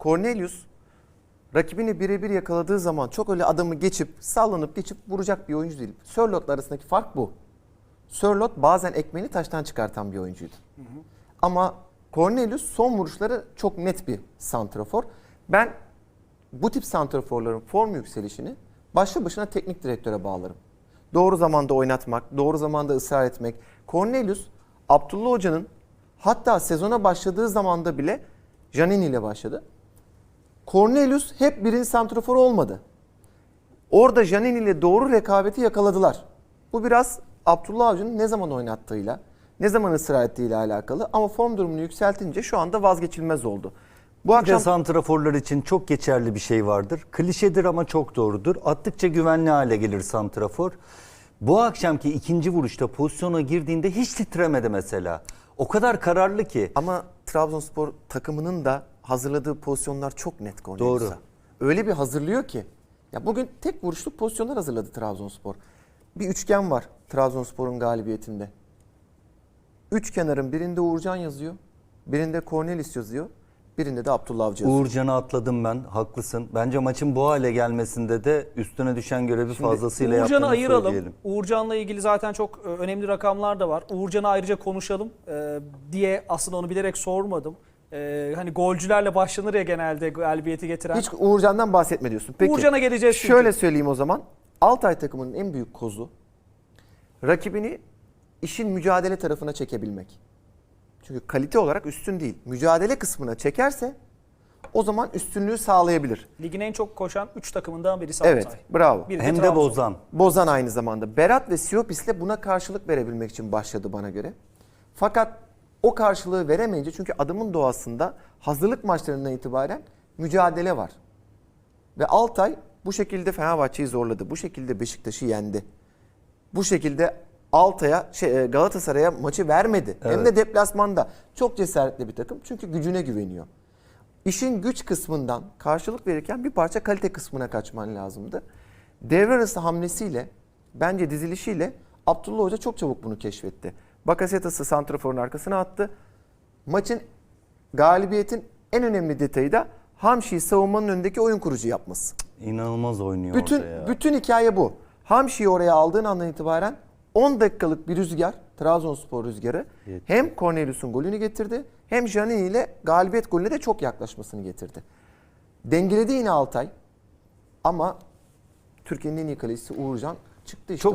Cornelius rakibini birebir yakaladığı zaman çok öyle adamı geçip sallanıp geçip vuracak bir oyuncu değil. Sörlot'la arasındaki fark bu. Sörlot bazen ekmeğini taştan çıkartan bir oyuncuydu. Ama Cornelius son vuruşları çok net bir santrafor. Ben bu tip santraforların form yükselişini başlı başına teknik direktöre bağlarım. Doğru zamanda oynatmak, doğru zamanda ısrar etmek. Cornelius, Abdullah Hoca'nın hatta sezona başladığı zamanda bile Janini ile başladı. Cornelius hep birinci santrafor olmadı. Orada Janini ile doğru rekabeti yakaladılar. Bu biraz Abdullah Avcı'nın ne zaman oynattığıyla, ne zaman ısrar ettiğiyle alakalı ama form durumunu yükseltince şu anda vazgeçilmez oldu. Bu Bir de akşam santraforlar için çok geçerli bir şey vardır. Klişedir ama çok doğrudur. Attıkça güvenli hale gelir santrafor. Bu akşamki ikinci vuruşta pozisyona girdiğinde hiç titremedi mesela. O kadar kararlı ki. ama Trabzonspor takımının da hazırladığı pozisyonlar çok net Cornelius'a. Doğru. Öyle bir hazırlıyor ki. Ya bugün tek vuruşluk pozisyonlar hazırladı Trabzonspor. Bir üçgen var Trabzonspor'un galibiyetinde. Üç kenarın birinde Uğurcan yazıyor. Birinde Cornelis yazıyor. Birinde de Abdullah Avcı yazıyor. Uğurcan'ı atladım ben. Haklısın. Bence maçın bu hale gelmesinde de üstüne düşen görevi fazlasıyla Uğurcan'ı yaptığını ayıralım. söyleyelim. Uğurcan'la ilgili zaten çok e, önemli rakamlar da var. Uğurcan'ı ayrıca konuşalım e, diye aslında onu bilerek sormadım. E, hani golcülerle başlanır ya genelde galibiyeti getiren. Hiç Uğurcan'dan bahsetme diyorsun. Peki. Uğurcan'a geleceğiz çünkü. Şöyle söyleyeyim o zaman. Altay takımının en büyük kozu rakibini işin mücadele tarafına çekebilmek. Çünkü kalite olarak üstün değil. Mücadele kısmına çekerse o zaman üstünlüğü sağlayabilir. Ligin en çok koşan 3 takımından birisi Altay. Evet, bravo. Biri Hem de Trabzon. Bozan. Bozan aynı zamanda. Berat ve Siopis'le buna karşılık verebilmek için başladı bana göre. Fakat o karşılığı veremeyince çünkü adamın doğasında hazırlık maçlarından itibaren mücadele var. Ve Altay bu şekilde Fenerbahçe'yi zorladı. Bu şekilde Beşiktaş'ı yendi. Bu şekilde Altay'a şey, e, Galatasaray'a maçı vermedi. Hem de deplasmanda. Çok cesaretli bir takım. Çünkü gücüne güveniyor. İşin güç kısmından karşılık verirken bir parça kalite kısmına kaçman lazımdı. Devre arası hamlesiyle bence dizilişiyle Abdullah Hoca çok çabuk bunu keşfetti. Bakasetas'ı santraforun arkasına attı. Maçın galibiyetin en önemli detayı da Hamşi'yi savunmanın önündeki oyun kurucu yapması. İnanılmaz oynuyor Bütün orada ya. bütün hikaye bu. Hamşi'yi oraya aldığın andan itibaren 10 dakikalık bir rüzgar, Trabzonspor rüzgarı Yetti. hem Cornelius'un golünü getirdi hem Janini ile galibiyet golüne de çok yaklaşmasını getirdi. Dengeledi yine Altay ama Türkiye'nin en iyi kalecisi Uğurcan çıktı işte Çok.